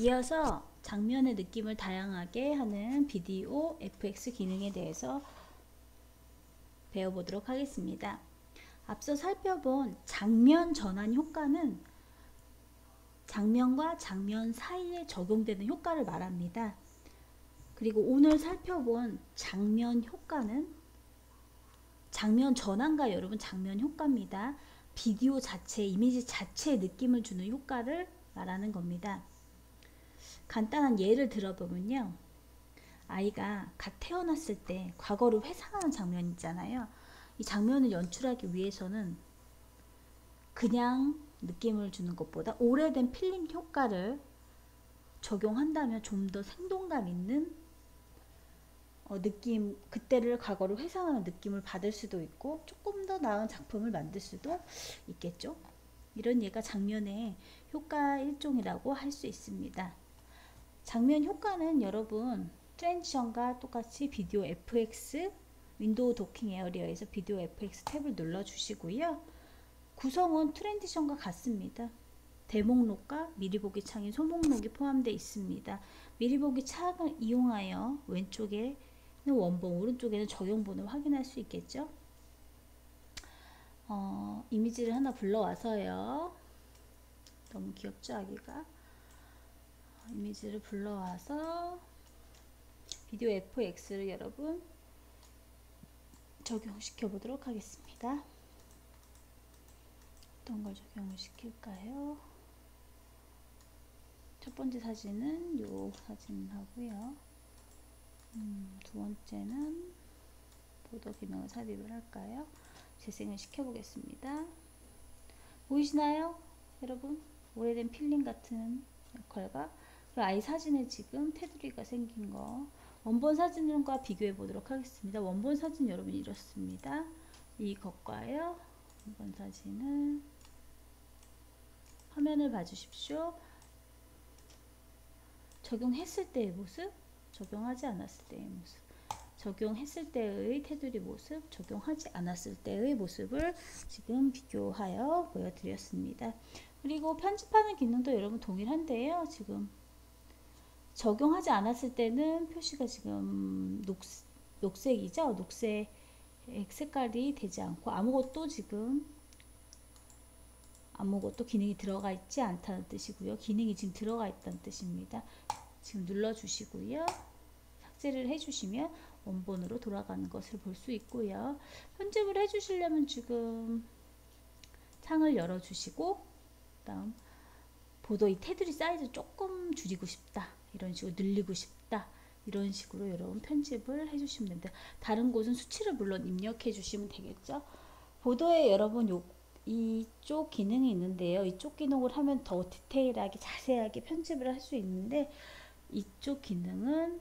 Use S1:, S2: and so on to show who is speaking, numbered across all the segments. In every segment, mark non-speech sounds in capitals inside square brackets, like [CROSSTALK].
S1: 이어서 장면의 느낌을 다양하게 하는 비디오 FX 기능에 대해서 배워보도록 하겠습니다. 앞서 살펴본 장면 전환 효과는 장면과 장면 사이에 적용되는 효과를 말합니다. 그리고 오늘 살펴본 장면 효과는 장면 전환과 여러분 장면 효과입니다. 비디오 자체, 이미지 자체의 느낌을 주는 효과를 말하는 겁니다. 간단한 예를 들어보면요. 아이가 갓 태어났을 때 과거를 회상하는 장면 있잖아요. 이 장면을 연출하기 위해서는 그냥 느낌을 주는 것보다 오래된 필링 효과를 적용한다면 좀 더 생동감 있는 어, 느낌, 그때를 과거를 회상하는 느낌을 받을 수도 있고 조금 더 나은 작품을 만들 수도 있겠죠. 이런 예가 장면의 효과 일종이라고 할 수 있습니다. 장면 효과는 여러분 트랜지션과 똑같이 비디오 FX 윈도우 도킹 에어리어에서 비디오 FX 탭을 눌러 주시고요. 구성은 트랜지션과 같습니다. 대목록과 미리 보기 창인 소목록이 포함되어 있습니다. 미리 보기 창을 이용하여 왼쪽에 원본, 오른쪽에는 적용본을 확인할 수 있겠죠. 어, 이미지를 하나 불러와서요. 너무 귀엽죠, 아기가? 이미지를 불러와서 비디오 FX를 여러분 적용시켜 보도록 하겠습니다. 어떤 걸 적용을 시킬까요? 첫 번째 사진은 요 사진 하고요. 음, 두 번째는 보도 기능을 삽입을 할까요? 재생을 시켜보겠습니다. 보이시나요? 여러분? 오래된 필링 같은 역할과 그 아이 사진에 지금 테두리가 생긴 거 원본 사진과 비교해 보도록 하겠습니다. 원본 사진 여러분 이렇습니다. 이것과요. 원본 사진은 화면을 봐주십시오. 적용했을 때의 모습 적용하지 않았을 때의 모습 적용했을 때의 테두리 모습 적용하지 않았을 때의 모습을 지금 비교하여 보여드렸습니다. 그리고 편집하는 기능도 여러분 동일한데요. 지금 적용하지 않았을 때는 표시가 지금 녹, 녹색이죠. 녹색 색깔이 되지 않고 아무것도 지금 아무것도 기능이 들어가 있지 않다는 뜻이고요. 기능이 지금 들어가 있다는 뜻입니다. 지금 눌러주시고요. 삭제를 해주시면 원본으로 돌아가는 것을 볼 수 있고요. 편집을 해주시려면 지금 창을 열어주시고 다음 보도의 테두리 사이즈 조금 줄이고 싶다. 이런 식으로 늘리고 싶다. 이런 식으로 여러분 편집을 해주시면 됩니다. 다른 곳은 수치를 물론 입력해 주시면 되겠죠. 보도에 여러분 요 이쪽 기능이 있는데요. 이쪽 기능을 하면 더 디테일하게 자세하게 편집을 할 수 있는데 이쪽 기능은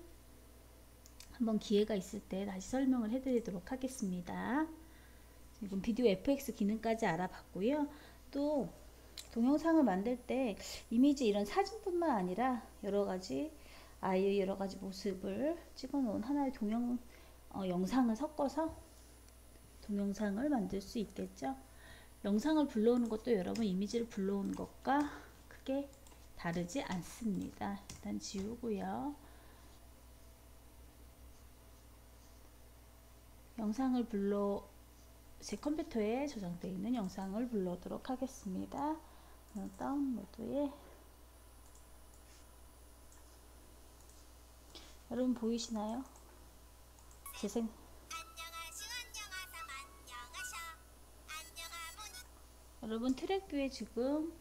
S1: 한번 기회가 있을 때 다시 설명을 해드리도록 하겠습니다. 지금 비디오 FX 기능까지 알아봤고요. 또 동영상을 만들 때 이미지 이런 사진뿐만 아니라 여러 가지 아이의 여러 가지 모습을 찍어 놓은 하나의 동영 어, 영상을 섞어서 동영상을 만들 수 있겠죠. 영상을 불러오는 것도 여러분 이미지를 불러오는 것과 크게 다르지 않습니다. 일단 지우고요. 영상을 불러 제 컴퓨터에 저장되어 있는 영상을 불러오도록 하겠습니다. 다운로드에 여러분 보이시나요? 재생 여러분 트랙 뷰에 지금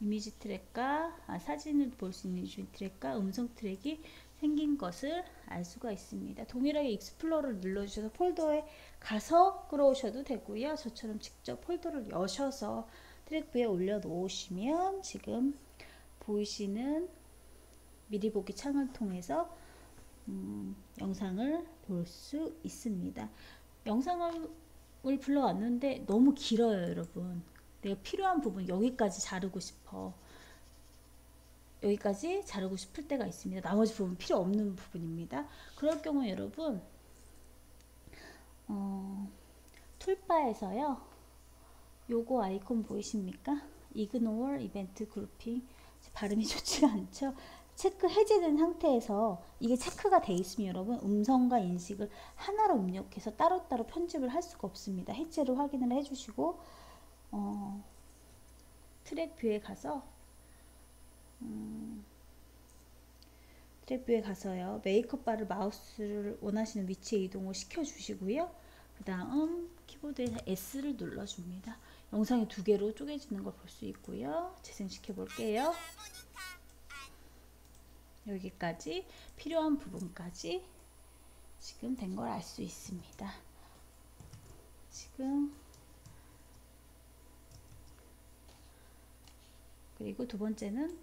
S1: 이미지 트랙과 아, 사진을 볼 수 있는 트랙과 음성 트랙이 생긴 것을 알 수가 있습니다. 동일하게 익스플로러를 눌러주셔서 폴더에 가서 끌어오셔도 되고요. 저처럼 직접 폴더를 여셔서 트랙뷰에 올려놓으시면 지금 보이시는 미리 보기 창을 통해서 음, 영상을 볼 수 있습니다. 영상을 불러왔는데 너무 길어요 여러분. 내가 필요한 부분 여기까지 자르고 싶어. 여기까지 자르고 싶을 때가 있습니다. 나머지 부분 필요 없는 부분입니다. 그럴 경우 여러분 어, 툴바에서요. 요거 아이콘 보이십니까? Ignore Event Grouping 발음이 [LAUGHS] 좋지가 않죠. 체크 해제된 상태에서 이게 체크가 돼 있으면 여러분 음성과 인식을 하나로 입력해서 따로따로 편집을 할 수가 없습니다. 해제를 확인을 해주시고 어, 트랙 뷰에 가서 음, 트랙 뷰에 가서요 메이크업 바를 마우스를 원하시는 위치에 이동을 시켜 주시고요 그 다음 키보드에서 S를 눌러줍니다. 영상이 두 개로 쪼개지는 걸 볼 수 있고요. 재생시켜 볼게요. 여기까지 필요한 부분까지 지금 된 걸 알 수 있습니다. 지금 그리고 두 번째는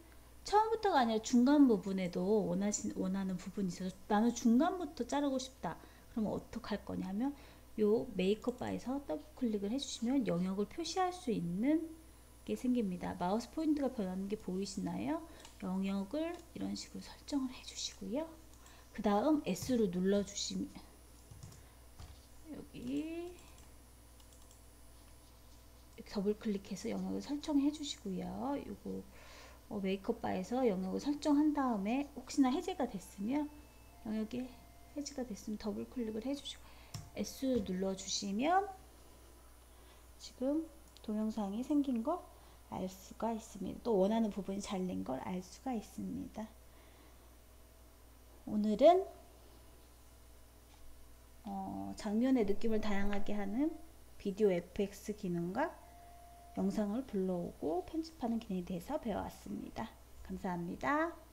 S1: 처음부터가 아니라 중간 부분에도 원하신, 원하는 부분이 있어서 나는 중간부터 자르고 싶다. 그러면 어떻게 할 거냐면 요 메이크업 바에서 더블 클릭을 해주시면 영역을 표시할 수 있는 게 생깁니다. 마우스 포인트가 변하는 게 보이시나요? 영역을 이런 식으로 설정을 해주시고요. 그 다음 S로 눌러주시면 여기 더블 클릭해서 영역을 설정해 주시고요. 요거 어, 메이크업 바에서 영역을 설정한 다음에 혹시나 해제가 됐으면 영역이 해제가 됐으면 더블 클릭을 해주시고 S 눌러 주시면 지금 동영상이 생긴 걸 알 수가 있습니다. 또 원하는 부분이 잘린 걸 알 수가 있습니다. 오늘은 어, 장면의 느낌을 다양하게 하는 비디오 FX 기능과 영상을 불러오고 편집하는 기능에 대해서 배워왔습니다. 감사합니다.